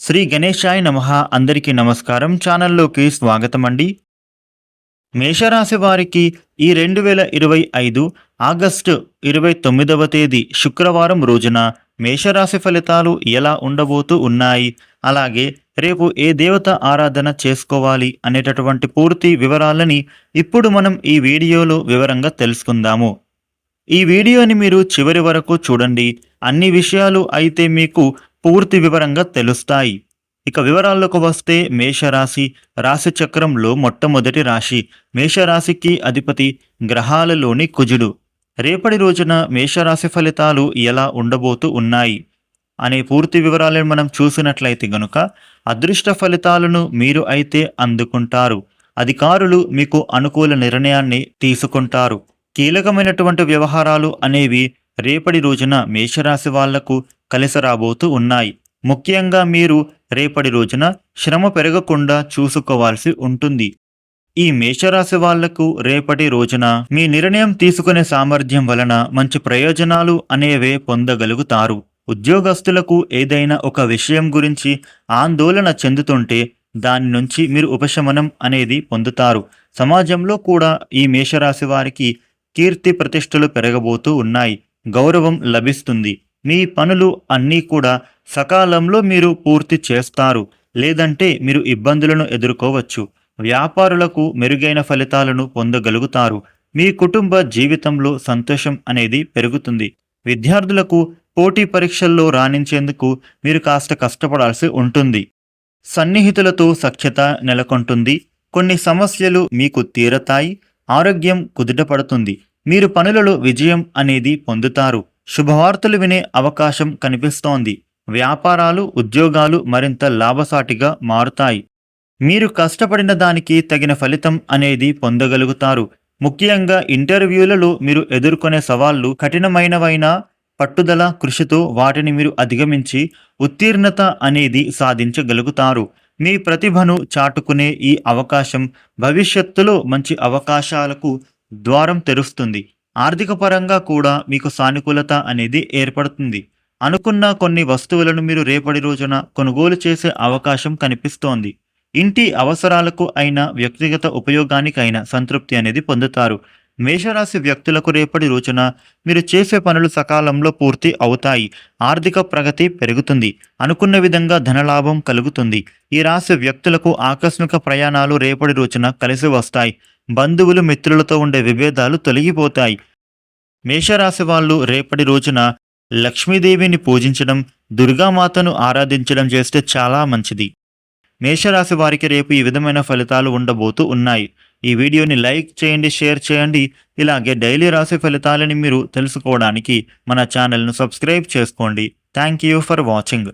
శ్రీ గణేశాయ నమ అందరికీ నమస్కారం. ఛానల్లోకి స్వాగతం అండి మేషరాశి వారికి ఈ రెండు వేల ఇరవై ఐదు ఆగస్టు ఇరవై తొమ్మిదవ తేదీ శుక్రవారం రోజున మేషరాశి ఫలితాలు ఎలా ఉండబోతూ ఉన్నాయి? అలాగే రేపు ఏ దేవత ఆరాధన చేసుకోవాలి అనేటటువంటి పూర్తి వివరాలని ఇప్పుడు మనం ఈ వీడియోలో వివరంగా తెలుసుకుందాము. ఈ వీడియోని మీరు చివరి వరకు చూడండి. అన్ని విషయాలు అయితే మీకు పూర్తి వివరంగా తెలుస్తాయి. ఇక వివరాల్లోకి వస్తే మేషరాశి రాశి చక్రంలో మొట్టమొదటి రాశి. మేషరాశికి అధిపతి గ్రహాలలోని కుజుడు. రేపటి రోజున మేషరాశి ఫలితాలు ఎలా ఉండబోతూ ఉన్నాయి? అనే పూర్తి వివరాలను మనం చూసినట్లయితే గనుక అదృష్ట ఫలితాలను మీరు అయితే అందుకుంటారు. అధికారులు మీకు అనుకూల నిర్ణయాన్ని తీసుకుంటారు. కీలకమైనటువంటి వ్యవహారాలు అనేవి రేపటి రోజున మేషరాశి వాళ్ళకు కలిసి రాబోతూ ఉన్నాయి. ముఖ్యంగా మీరు రేపటి రోజున శ్రమ పెరగకుండా చూసుకోవాల్సి ఉంటుంది. ఈ మేషరాశి వాళ్ళకు రేపటి రోజున మీ నిర్ణయం తీసుకునే సామర్థ్యం వలన మంచి ప్రయోజనాలు అనేవే పొందగలుగుతారు. ఉద్యోగస్తులకు ఏదైనా ఒక విషయం గురించి ఆందోళన చెందుతుంటే దాని నుంచి మీరు ఉపశమనం అనేది పొందుతారు. సమాజంలో కూడా ఈ మేషరాశి వారికి కీర్తి ప్రతిష్టలు పెరగబోతూ ఉన్నాయి. గౌరవం లభిస్తుంది. మీ పనులు అన్నీ కూడా సకాలంలో మీరు పూర్తి చేస్తారు. లేదంటే మీరు ఇబ్బందులను ఎదుర్కోవచ్చు. వ్యాపారులకు మెరుగైన ఫలితాలను పొందగలుగుతారు. మీ కుటుంబ జీవితంలో సంతోషం అనేది పెరుగుతుంది. విద్యార్థులకు పోటీ పరీక్షల్లో రాణించేందుకు మీరు కాస్త కష్టపడాల్సి ఉంటుంది. సన్నిహితులతో సఖ్యత నెలకొంటుంది. కొన్ని సమస్యలు మీకు తీరతాయి. ఆరోగ్యం కుదుటపడుతుంది. మీరు పనులలో విజయం అనేది పొందుతారు. శుభవార్తలు వినే అవకాశం కనిపిస్తోంది. వ్యాపారాలు ఉద్యోగాలు మరింత లాభసాటిగా మారుతాయి. మీరు కష్టపడిన దానికి తగిన ఫలితం అనేది పొందగలుగుతారు. ముఖ్యంగా ఇంటర్వ్యూలలో మీరు ఎదుర్కొనే సవాళ్ళు కఠినమైనవైనా పట్టుదల కృషితో వాటిని మీరు అధిగమించి ఉత్తీర్ణత అనేది సాధించగలుగుతారు. మీ ప్రతిభను చాటుకునే ఈ అవకాశం భవిష్యత్తులో మంచి అవకాశాలకు ద్వారం తెరుస్తుంది. ఆర్థిక పరంగా కూడా మీకు సానుకూలత అనేది ఏర్పడుతుంది. అనుకున్న కొన్ని వస్తువులను మీరు రేపటి రోజున కొనుగోలు చేసే అవకాశం కనిపిస్తోంది. ఇంటి అవసరాలకు అయిన వ్యక్తిగత ఉపయోగానికైనా సంతృప్తి అనేది పొందుతారు. మేషరాశి వ్యక్తులకు రేపటి రోజున మీరు చేసే పనులు సకాలంలో పూర్తి అవుతాయి. ఆర్థిక ప్రగతి పెరుగుతుంది. అనుకున్న విధంగా ధనలాభం కలుగుతుంది. ఈ రాశి వ్యక్తులకు ఆకస్మిక ప్రయాణాలు రేపటి రోజున కలిసి వస్తాయి. బంధువులు మిత్రులతో ఉండే విభేదాలు తొలగిపోతాయి. మేషరాశి వాళ్ళు రేపటి రోజున లక్ష్మీదేవిని పూజించడం దుర్గామాతను ఆరాధించడం చేస్తే చాలా మంచిది. మేషరాశి వారికి రేపు ఈ విధమైన ఫలితాలు ఉండబోతూ ఉన్నాయి. ఈ వీడియోని లైక్ చేయండి షేర్ చేయండి. ఇలాగే డైలీ రాశి ఫలితాలని మీరు తెలుసుకోవడానికి మన ఛానల్ను సబ్స్క్రైబ్ చేసుకోండి. Thank you for watching.